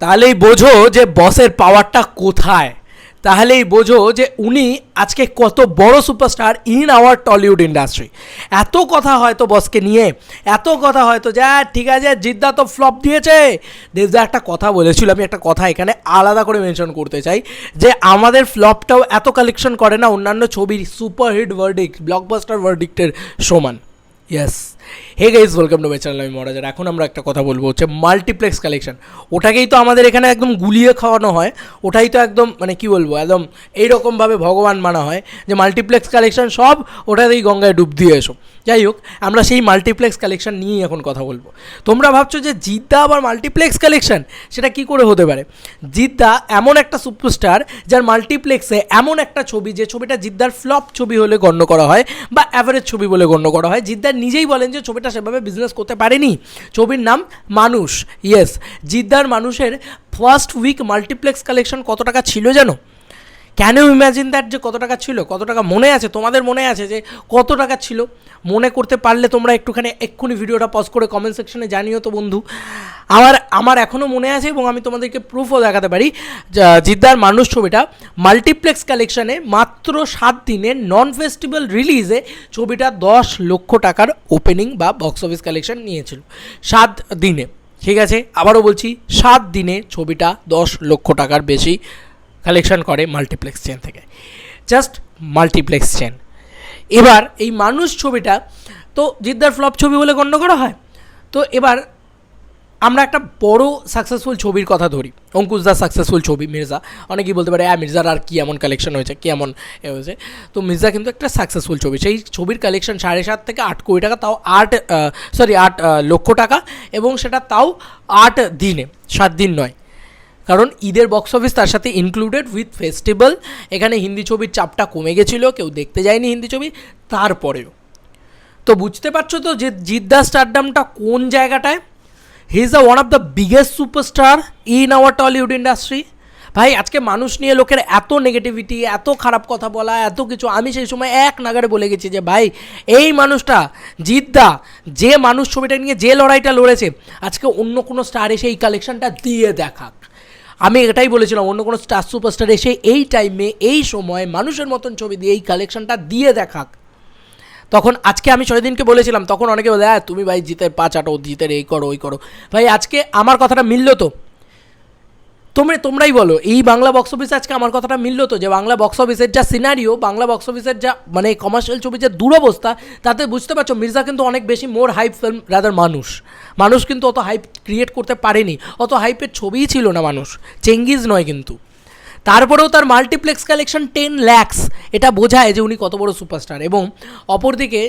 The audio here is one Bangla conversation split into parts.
তাহলেই বোঝো যে বসের পাওয়ারটা কোথায়। তাহলেই বোঝো যে উনি আজকে কত বড় superstar in our Tollywood industry এত কথা হয়তো বসকে নিয়ে এত কথা হয়তো যে "আহ, ঠিক আছে জিদ্দা তো ফ্লপ দিয়েছে। দেবদা একটা কথা বলেছিল আমি একটা কথা এখানে আলাদা করে মেনশন করতে চাই যে আমাদের ফ্লপটাও এত কালেকশন করে না অন্যান্য ছবির সুপারহিট ভার্ডিক্ট ব্লকবাস্টার ভার্ডিক্টের সমান। Yes hey guys welcome to my channel আমি মহারাজার এখন আমরা একটা কথা বলব হচ্ছে মাল্টিপ্লেক্স কালেকশন ওটাকেই তো আমাদের এখানে একদম গুলিয়ে খাওয়ানো হয়, ওটাই তো একদম মানে কি বলব, একদম এইরকমভাবে ভগবান মানা হয় যে মাল্টিপ্লেক্স কালেকশন সব ওটাতেই গঙ্গায় ডুব দিয়ে এসো। যাই হোক, আমরা সেই মাল্টিপ্লেক্স কালেকশন নিয়েই এখন কথা বলব। তোমরা ভাবছ যে জিদ্দা আবার মাল্টিপ্লেক্স কালেকশন সেটা কি করে হতে পারে? জিদ্দা এমন একটা সুপারস্টার যার মাল্টিপ্লেক্সে এমন একটা ছবি, যে ছবিটা জিদ্দার ফ্লপ ছবি হলে গণ্য করা হয় বা অ্যাভারেজ ছবি বলে গণ্য করা হয় জিদ্দার নিজেই বলেন যে ছবিটা সেভাবে বিজনেস করতে পারেনি। ছবির নাম মানুষ। ইয়েস জিদ্দার মানুষের ফার্স্ট উইক মাল্টিপ্লেক্স কালেকশন কত টাকা ছিল জানো? ইউ ইম্যাজিন দ্যাট যে কত টাকা ছিল, কত টাকা মনে আছে, তোমাদের মনে আছে যে কত টাকা ছিল? মনে করতে পারলে তোমরা একটুখানি, এক্ষুনি ভিডিওটা পজ করে কমেন্ট সেকশনে জানিও তো বন্ধু। আমার আমার এখনও মনে আছে এবং আমি তোমাদেরকে প্রুফও দেখাতে পারি জিদ্দার মানুষ ছবিটা মাল্টিপ্লেক্স কালেকশানে মাত্র সাত দিনে নন ফেস্টিভ্যাল রিলিজে ছবিটা দশ লক্ষ টাকার ওপেনিং বা বক্স অফিস কালেকশন নিয়েছিল। সাত দিনে, ঠিক আছে? আবারও বলছি, সাত দিনে ছবিটা দশ লক্ষ টাকার বেশি কালেকশন করে মাল্টিপ্লেক্স চেন থেকে। জাস্ট মাল্টিপ্লেক্স চেন এবার এই মানুষ ছবিটা, তো জিদ্দার ফ্লপ ছবি বলে গণ্য করা হয়? তো এবার আমরা একটা বড় সাকসেসফুল ছবির কথা ধরি। অঙ্কুশ অঙ্কুশদার সাকসেসফুল ছবি মির্জা। অনেকেই বলতে পারে হ্যাঁ মির্জার আর কী এমন কালেকশন হয়েছে, কি এমন হয়েছে? তো মির্জা কিন্তু একটা সাকসেসফুল ছবি। সেই ছবির কালেকশন সাড়ে সাত থেকে আট কোটি টাকা, তাও আট সরি আট লক্ষ টাকা এবং সেটা তাও আট দিনে, সাত দিন নয়। কারণ ঈদের বক্স অফিস তার সাথে ইনক্লুডেড উইথ ফেস্টিভ্যাল এখানে হিন্দি ছবির চাপটা কমে গেছিল, কেউ দেখতে যায়নি হিন্দি ছবি, তারপরেও। তো বুঝতে পারছ তো যে জিদ্দা স্টারডামটা কোন জায়গাটায়? He is the one of the biggest superstar in our Tollywood industry ভাই, আজকে মানুষ নিয়ে লোকের এত নেগেটিভিটি এত খারাপ কথা বলা, এত কিছু, আমি সেই সময় এক নাগারে বলে গেছি যে, ভাই, এই মানুষটা, জিদ্দা, যে মানুষ ছবিটা নিয়ে যে লড়াইটা লড়েছে, আজকে অন্য কোনো স্টার এসে এই কালেকশনটা দিয়ে দেখাক। আমি এটাই বলেছিলাম, অন্য কোনো স্টার সুপারস্টার এসে এই টাইমে এই সময় মানুষের মতন ছবি দিয়ে এই কালেকশনটা দিয়ে দেখাক। তখন আজকে আমি ছয়দিনকে বলেছিলাম, তখন অনেকে বলে হ্যাঁ তুমি ভাই জিতের পাঁচ আটো জিতের এই করো, ওই করো। ভাই, আজকে আমার কথাটা মিললো তো? তোমরা তোমরাই বলো, এই বাংলা বক্স অফিসে আজকে আমার কথাটা মিললো তো? যে বাংলা বক্স অফিসের যা সিনারিও বাংলা বক্স অফিসের যা মানে কমার্শিয়াল ছবির যে দুরবস্থা, তাতে বুঝতে পারছ মির্জা কিন্তু অনেক বেশি মোর হাইপ ফিল্ম রাদার মানুষ। মানুষ কিন্তু অত হাইপ ক্রিয়েট করতে পারেনি। অত হাইপের ছবিই ছিল না মানুষ। চেঙ্গিজ নয় কিন্তু। তারপরেও তার মাল্টিপ্লেক্স কালেকশন টেন ল্যাক্স এটা বোঝায় যে উনি কত বড় সুপারস্টার এবং অপরদিকে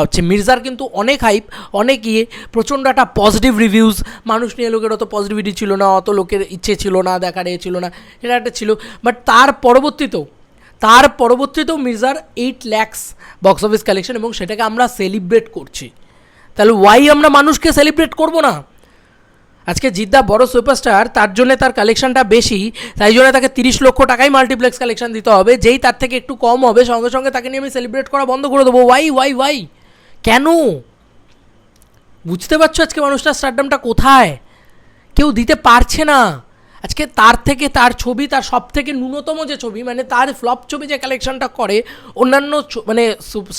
হচ্ছে মির্জার কিন্তু অনেক হাইপ অনেক ইয়ে প্রচণ্ড একটা পজিটিভ রিভিউজ মানুষ নিয়ে লোকের অত পজিটিভিটি ছিল না, অত লোকের ইচ্ছে ছিল না, দেখার এ ছিল না, এটা একটা ছিল। বাট তার পরবর্তীতেও তার পরবর্তীতেও মির্জার eight lakhs box office collection এবং সেটাকে আমরা সেলিব্রেট করছি। তাহলে ওয়াই আমরা মানুষকে সেলিব্রেট করব না? আজকে জিদ্দা বড় সুপারস্টার, তার জন্য তার কালেকশনটা বেশি, তাই জন্য তাকে তিরিশ লক্ষ টাকাই মাল্টিপ্লেক্স কালেকশন দিতে হবে, যেই তার থেকে একটু কম হবে, সঙ্গে সঙ্গে তাকে নিয়ে আমি সেলিব্রেট করা বন্ধ করে দেবো। ওয়াই ওয়াই ওয়াই কেন? বুঝতে পারছ আজকে মানুষটার স্টারডামটা কোথায়? কেউ দিতে পারছে না। আজকে তার থেকে, তার ছবি, তার সব থেকে ন্যূনতম যে ছবি মানে তার ফ্লপ ছবি যে কালেকশনটা করে, অন্যান্য মানে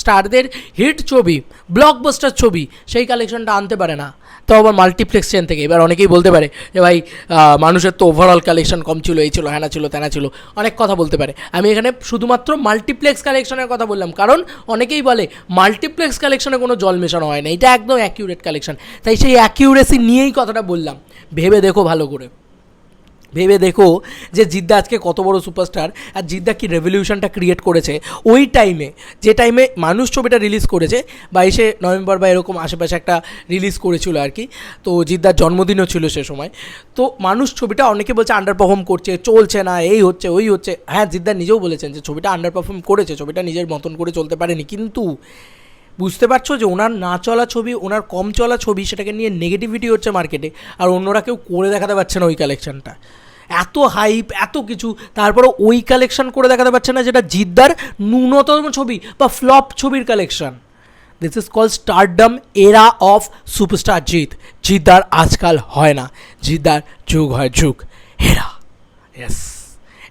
স্টারদের হিট ছবি ব্লকবাস্টার ছবি, সেই কালেকশনটা আনতে পারে না। তো আবার মাল্টিপ্লেক্স চেন থেকে, এবার অনেকেই বলতে পারে যে ভাই মানুষের তো ওভারঅল কালেকশন কম ছিল, এই ছিল, হ্যানা ছিল, তেনা ছিল, অনেক কথা বলতে পারে। আমি এখানে শুধুমাত্র মাল্টিপ্লেক্স কালেকশনের কথা বললাম, কারণ অনেকেই বলে মাল্টিপ্লেক্স কালেকশনে কোনো জল মেশানো হয় না, এটা একদম অ্যাকিউরেট কালেকশন তাই সেই অ্যাকিউরেসি নিয়েই কথাটা বললাম। ভেবে দেখো ভালো করে। ভেবে দেখো যে জিদ্দা আজকে কত বড় সুপারস্টার আর জিদ্দা কি রেভলিউশনটা ক্রিয়েট করেছে। ওই টাইমে যে টাইমে মানুষ ছবিটা রিলিজ করেছে, বাইশে নভেম্বর বা এরকম আশেপাশে একটা রিলিজ করেছিল আর কি। তো জিদ্দার জন্মদিনও ছিল সে সময়। তো মানুষ ছবিটা অনেকে বলছে আন্ডার পারফর্ম করছে, চলছে না, এই হচ্ছে, ওই হচ্ছে। হ্যাঁ জিদ্দা নিজেও বলেছেন যে ছবিটা আন্ডার পারফর্ম করেছে, ছবিটা নিজের মতন করে চলতে পারেনি। কিন্তু বুঝতে পারছ যে ওনার না চলা ছবি, ওনার কম চলা ছবি, সেটাকে নিয়ে নেগেটিভিটি হচ্ছে মার্কেটে আর অন্যরা কেউ করে দেখাতে পারছে না ওই কালেকশনটা এত হাইপ এত কিছু তারপরে ওই কালেকশন করে দেখাতে পারছে না যেটা জিদ্দার ন্যূনতম ছবি বা ফ্লপ ছবির collection this is call stardom era of superstar Jeet. জিদ্দার আজকাল হয় না। জিদ্দার যুগ হয় যুগ। হেরা ইয়েস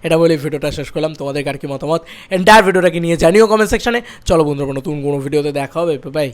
এটা বলে ভিডিওটা শেষ করলাম। তোমাদের আর কি মতামত? এন্টায়ার ভিডিওটাকে নিয়ে জানিও কমেন্ট সেকশানে চলো বন্ধুরা, নতুন কোনো ভিডিওতে দেখা হবে। বাই